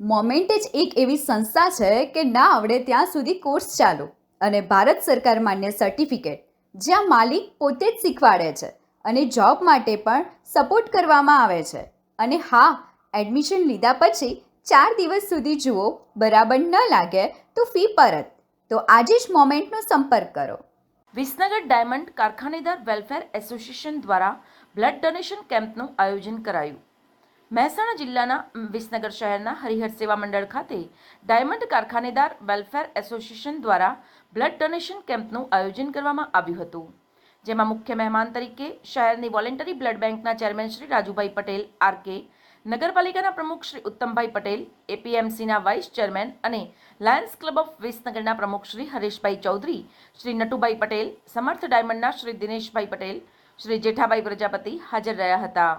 Moment જ એક એવી સંસ્થા છે કે ના આવડે ત્યાં સુધી કોર્સ ચાલુ અને ભારત સરકાર માન્ય સર્ટિફિકેટ જ્યાં માલિક પોતે જ શીખવાડે છે અને જોબ માટે પણ સપોર્ટ કરવામાં આવે છે. અને હા એડમિશન લીધા પછી ચાર દિવસ સુધી જુઓ, બરાબર ન લાગે તો ફી પરત. તો આજે જ મોમેન્ટનો સંપર્ક કરો. વિસનગર ડાયમંડ કારખાનેદાર વેલફેર એસોસિએશન દ્વારા બ્લડ ડોનેશન કેમ્પનું આયોજન કરાયું. મહેસાણા જિલ્લાના વિસનગર શહેરના હરિહર સેવા મંડળ ખાતે ડાયમંડ કારખાનેદાર વેલફેર એસોસિએશન દ્વારા બ્લડ ડોનેશન કેમ્પનું આયોજન કરવામાં આવ્યું હતું. જેમાં મુખ્ય મહેમાન તરીકે શહેરની વોલેન્ટરી બ્લડ બેંકના ચેરમેન શ્રી રાજુભાઈ પટેલ, આરકે, નગરપાલિકાના પ્રમુખ શ્રી ઉત્તમભાઈ પટેલ, એપીએમસીના વાઇસ ચેરમેન અને લાયન્સ ક્લબ ઓફ વિસનગરના પ્રમુખ શ્રી હરેશભાઈ ચૌધરી, શ્રી નટુભાઈ પટેલ, સમર્થ ડાયમંડના શ્રી દિનેશભાઈ પટેલ, શ્રી જેઠાભાઈ પ્રજાપતિ હાજર રહ્યા હતા.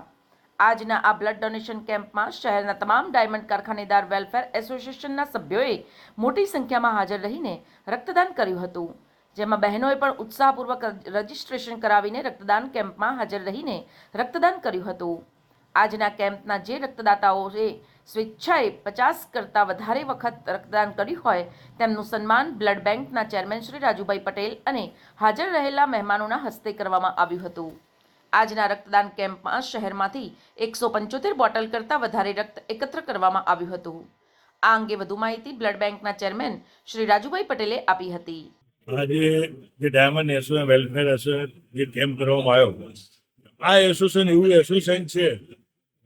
આજના આ બ્લડ ડોનેશન કેમ્પમાં શહેરના તમામ ડાયમંડ કારખાનેદાર વેલફેર એસોસિએશનના સભ્યોએ મોટી સંખ્યામાં હાજર રહીને રક્તદાન કર્યું હતું. જેમાં બહેનોએ પણ ઉત્સાહપૂર્વક રજીસ્ટ્રેશન કરાવીને રક્તદાન કેમ્પમાં હાજર રહીને રક્તદાન કર્યું હતું. આજના કેમ્પના જે રક્તદાતાઓએ સ્વેચ્છાએ પચાસ કરતાં વધારે વખત રક્તદાન કર્યું હોય, તેમનું સન્માન બ્લડ બેંકના ચેરમેન શ્રી રાજુભાઈ પટેલ અને હાજર રહેલા મહેમાનોના હસ્તે કરવામાં આવ્યું હતું. આજના રક્તદાન કેમ્પમાં શહેરમાંથી એકસો પંચોતેર બોટલ કરતાં વધારે રક્ત એકત્ર કરવામાં આવ્યું હતું. આ અંગે વધુ માહિતી બ્લડ બેંકના ચેરમેન શ્રી રાજુભાઈ પટેલે આપી હતી. આજે જે ડાયમંડ એસોસિએશન વેલફેર એસોસિએશન જે કેમ્પ કરવામાં આવ્યો. આ એસોસિએશન એવું એસોસિએશન છે,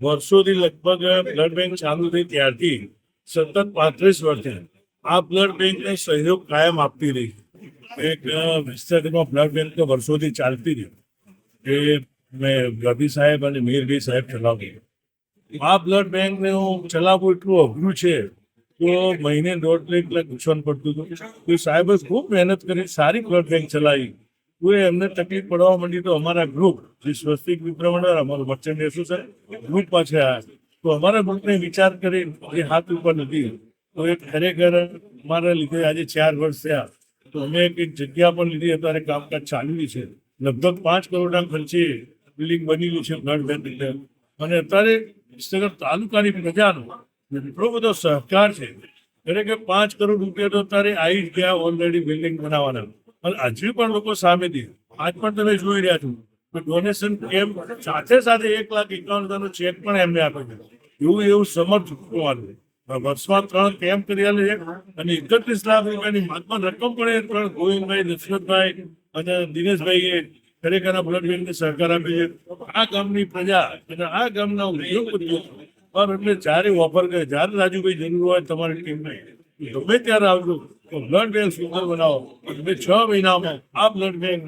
વર્ષોથી લગભગ બ્લડ બેંક ચાલુ થઈ ત્યારથી સતત પાંત્રીસ વર્ષથી આ બ્લડ બેંકને સહયોગ કાયમ આપતી રહી. એક વિસ્તારમાં બ્લડ બેંક તો વર્ષોથી ચાલતી રહી. એ મેં ગભી સાહેબ અને મીરભાઈ સાહેબ ચલાવ્યું. આ બ્લડ બેંકને હું ચલાવવું એટલું અઘરું છે તો મહિને દોઢ લાખ લાખ નુકસાન પડતું હતું. તો સાહેબે ખૂબ મહેનત કરી, સારી બ્લડ બેંક ચલાવી. તો એમને તકલીફ પડવા માંડી તો અમારા ગ્રુપ જે સ્વસ્તિક વિપ્રમંડળ, અમારું મર્ચન્ટ એસોસિએશન ગ્રુપ પાસે આવ્યા. તો અમારા ગ્રુપને વિચાર કરી એ હાથ ઉપર નથી તો એ ખરેખર અમારા લીધે આજે ચાર વર્ષ થયા. તો અમે એક જગ્યા પણ લીધી. અત્યારે કામકાજ ચાલુ છે. લગભગ પાંચ કરોડના ખર્ચે બિલ્ડિંગ બનેલું છે બ્લડ બેંક અને અત્યારે તાલુકાની પ્રજાનો એટલો બધો સહકાર છે. ખરેખર પાંચ કરોડ રૂપિયા તો અત્યારે આવી જ ગયા ઓલરેડી બિલ્ડિંગ બનાવવાના. અને હજી પણ લોકો સામેથી આજ પણ તમે જોઈ રહ્યા છો. ડોનેશન એમ સાથે સાથે એક લાખ એકાવન હજારનો ચેક પણ એમને આપે છે. એવું એવું સમર્થ હોવાનું વર્ષમાં ત્રણ કેમ્પ કર્યા છે અને એકત્રીસ લાખ રૂપિયાની મહાત્મા રકમ પણ એ ત્રણ ગોવિંદભાઈ, દશરથભાઈ અને દિનેશભાઈએ ખરેખર બ્લડ બેંકને સહકાર આપ્યો છે. આ ગામની પ્રજા અને આ ગામના ઉદ્યોગપતિઓ પણ એમને જ્યારે ઓફર કરે, જ્યારે રાજુભાઈ જરૂર હોય, તમારી ટીમને ગમે ત્યારે આવજો. તો બ્લડ બેંક સુંદર બનાવો. તમે છ મહિનામાં આ બ્લડ બેંક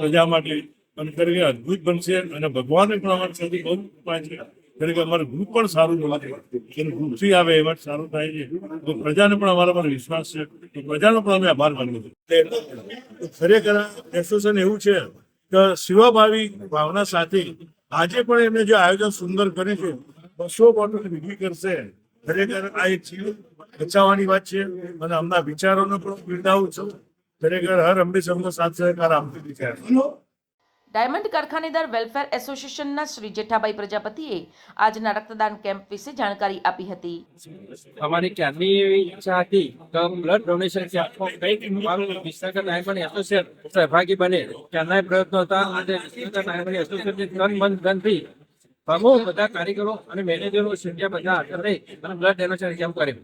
પ્રજા માટે. અને ખરેખર અદભુત બનશે. અને ભગવાને પણ અમારી સાથે બહુ કૃપા છે. ખરેખર અમારું ગ્રુપ પણ સારું બને એનું ગ્રુપથી આવે એમાં સારું થાય છે. તો પ્રજાને પણ અમારા પર વિશ્વાસ છે. તો પ્રજાનો પણ અમે આભાર માનીએ છીએ. ખરેખર એસોસિએશન એવું છે, કે સેવાભાવી ભાવના સાથે આજે પણ એમને જે આયોજન સુંદર કર્યું છે બસો બોટલ ભેગી કરશે. ખરેખર આ એક બચાવવાની વાત છે અને અમના વિચારોનો પણ બિરદાવું છું. ખરેખર હર હંમેશા અમને સાથ સહકાર આપતી વિચાર ડાયમંડ કારખાનેદાર વેલફેર એસોસિએશનના શ્રી જેઠાભાઈ પ્રજાપતિએ આજના રક્તદાન કેમ્પ વિશે જાણકારી આપી હતી. અમારી ક્યારની ઈચ્છા હતી કે બ્લડ ડોનેશન કેમ્પમાં કંઈક મારું વિસ્તાર ડાયમંડ એસોસિએશન સહભાગી બને. ક્યારના પ્રયત્નો હતા આજે ડાયમંડ એસોસિએશનની તન મન ધનથી પ્રમુખ બધા કારીગરો અને મેનેજરો સંખ્યા બધા હાજર રહી અને બ્લડ ડોનેશન કેમ્પ કર્યું.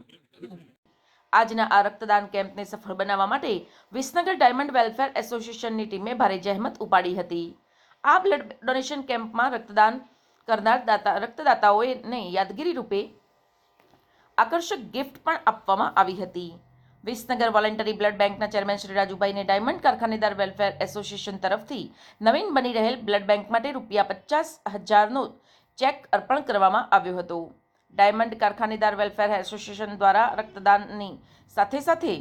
આજના આ રક્તદાન કેમ્પને સફળ બનાવવા માટે વિસનગર ડાયમંડ વેલફેર એસોસિએશનની ટીમે ભારે જહેમત ઉપાડી હતી. આ બ્લડ ડોનેશન કેમ્પમાં રક્તદાન કરનાર દાતા રક્તદાતાઓને યાદગીરી રૂપે આકર્ષક ગિફ્ટ પણ આપવામાં આવી હતી. વિસનગર વોલેન્ટરી બ્લડ બેંકના ચેરમેન શ્રી રાજુભાઈને ડાયમંડ કારખાનેદાર વેલફેર એસોસિએશન તરફથી નવીન બની રહેલ બ્લડ બેંક માટે રૂપિયા પચાસ હજારનો ચેક અર્પણ કરવામાં આવ્યો હતો. ડાયમંડ કારખાનેદાર વેલફેર એસોસિએશન દ્વારા રક્તદાનની સાથે સાથે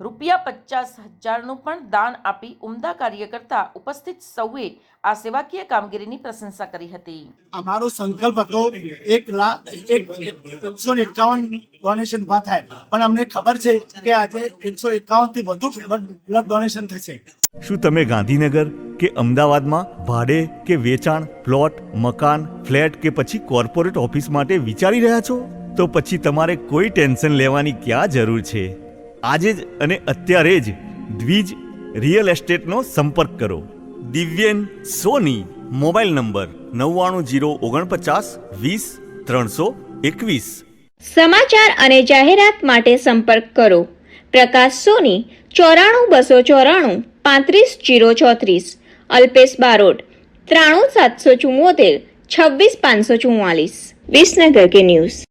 રૂપિયા પચાસ હજારનું પણ દાન આપી ઉમદા કાર્ય કરતા ઉપસ્થિત સૌએ આ સેવાકીય કામગીરીની પ્રશંસા કરી હતી. અમારો સંકલ્પ હતો એક લાખ એક એકસો એકાવન ડોનેશન ઊભા થાય. પણ અમને ખબર છે કે આજે એકસો એકાવનથી વધુ બ્લડ ડોનેશન થશે. શું તમે ગાંધીનગર કે અમદાવાદમાં ભાડે કે વેચાણ પ્લોટ મકાન ફ્લેટ કે પછી કોર્પોરેટ ઓફિસ માટે વિચારી રહ્યા છો? તો પછી તમારે કોઈ ટેન્શન લેવાની ક્યાં જરૂર છે? આજે જ અને અત્યારે જ દ્વિજ રિયલ એસ્ટેટનો સંપર્ક કરો. દિવ્યેન સોની મોબાઈલ નંબર નવ્વાણું જીરો ઓગણપચાસ વીસ ત્રણસો એકવીસ. સમાચાર અને જાહેરાત માટે સંપર્ક કરો. પ્રકાશ સોની ચોરાણું બસો ચોરાણું પાંત્રીસ જીરો ચોત્રીસ. અલ્પેશ બારોટ ત્રાણું સાતસો ચુમ્મોતેર છવ્વીસ પાંચસો ચુમ્માલીસ. વિસનગર કે ન્યૂઝ.